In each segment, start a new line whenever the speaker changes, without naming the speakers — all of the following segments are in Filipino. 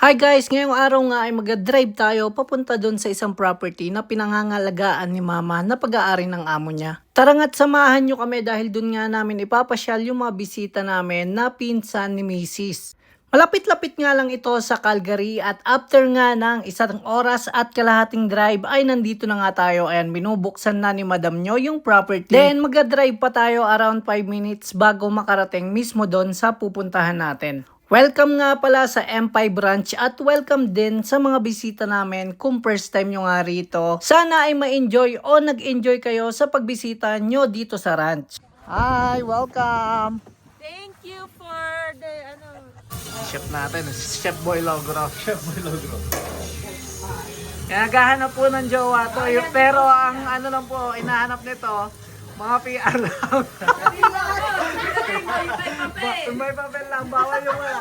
Hi guys, ngayong araw nga ay mag-drive tayo papunta doon sa isang property na pinangangalagaan ni mama na pag-aari ng amo niya. Tara nga't samahan nyo kami dahil doon nga namin ipapasyal yung mga bisita namin na pinsan ni Mrs. Malapit-lapit nga lang ito sa Calgary at after nga ng isang oras at kalahating drive ay nandito na nga tayo and binubuksan na ni madam nyo yung property. Then mag-drive pa tayo around 5 minutes bago makarating mismo doon sa pupuntahan natin. Welcome nga pala sa M5 branch at welcome din sa mga bisita namin kung first time nyo nga rito. Sana ay ma-enjoy o nag-enjoy kayo sa pagbisita nyo dito sa ranch. Hi! Welcome!
Thank you for the ano.
Chef natin, Chef Boy Logro. Chef Boy Logro. Kaya naghahanap po ng jowa to. Pero ang ano lang po, inahanap nito, mga PR lang. May papel lang, bawal yung wala.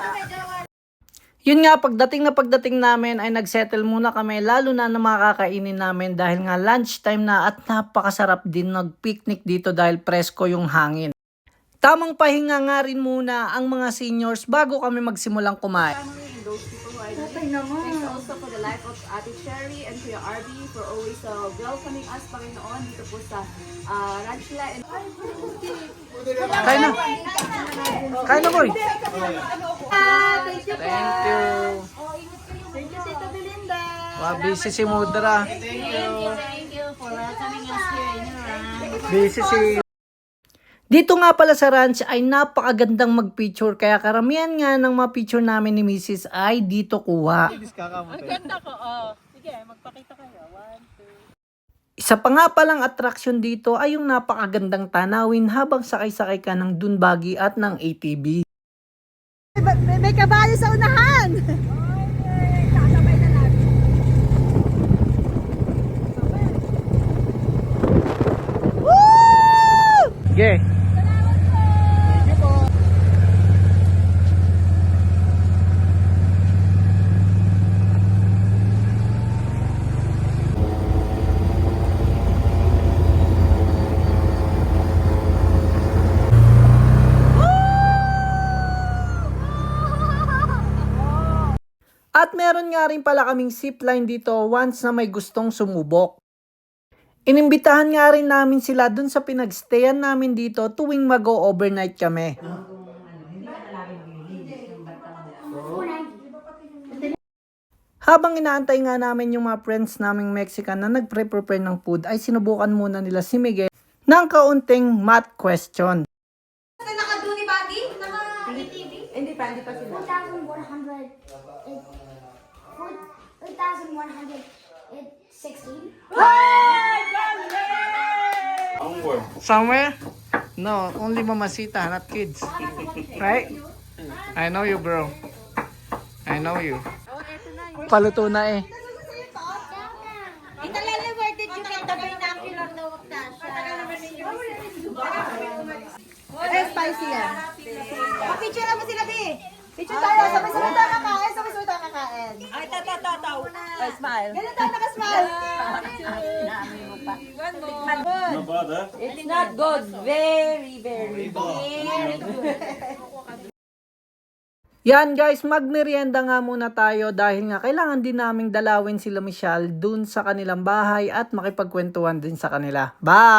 Yun nga, pagdating na pagdating namin ay nagsettle muna kami lalo na na makakainin namin dahil nga lunchtime na at napakasarap din nag-picnic dito dahil presko yung hangin. Tamang pahinga nga rin muna ang mga seniors bago kami magsimulang kumain.
I know. Thanks also for the life of Ate Sherry and Kuya Arby for always uh, welcoming us, Panginoon, dito po sa uh, ranch nila. And
Kain na. Kain na, boy.
Thank you
Thank you.
Thank you, Tita Belinda.
Wow, busy si Mudra.
Thank you, thank you for welcoming us here in your.
Busy si... Dito nga pala sa ranch ay napakagandang mag-picture kaya karamihan nga ng mga picture namin ni Mrs. ay dito kuha.
Ang ganda ko, oh. Sige, magpakita kayo. One, two.
Isa pa nga palang attraction dito ay yung napakagandang tanawin habang sakay-sakay ka ng Dunbuggy at ng ATV.
May, may kabayo sa unahan!
Sige. At meron nga rin pala kaming zipline dito once na may gustong sumubok. Inimbitahan nga rin namin sila dun sa pinagstayan namin dito tuwing mag-overnight kami. Habang inaantay nga namin yung mga friends naming Mexican na nagpre-prepare ng food ay sinubukan muna nila si Miguel ng kaunting math question.
Naka-duni body? Naka-ATV?
Hindi pa, hindi pa sila.
4,116.
Somewhere? No, only mamasita, not kids. Right? I know you, bro. I know you. Paluto na eh.
Italala, where did you get the note na Eh, spicy yan. Picture mo sila, Bi. Picture tayo. Sabay-sabay tayo kakain. Sabay-sabay tayo kakain. Ay, ta, ta, ta, ta.
Ay, smile.
Ganun tayo nakasmile.
It's not good. Very, very, very good.
Yan guys, magmerienda nga muna tayo dahil nga kailangan din naming dalawin sila Michelle dun sa kanilang bahay at makipagkwentuhan din sa kanila. Bye!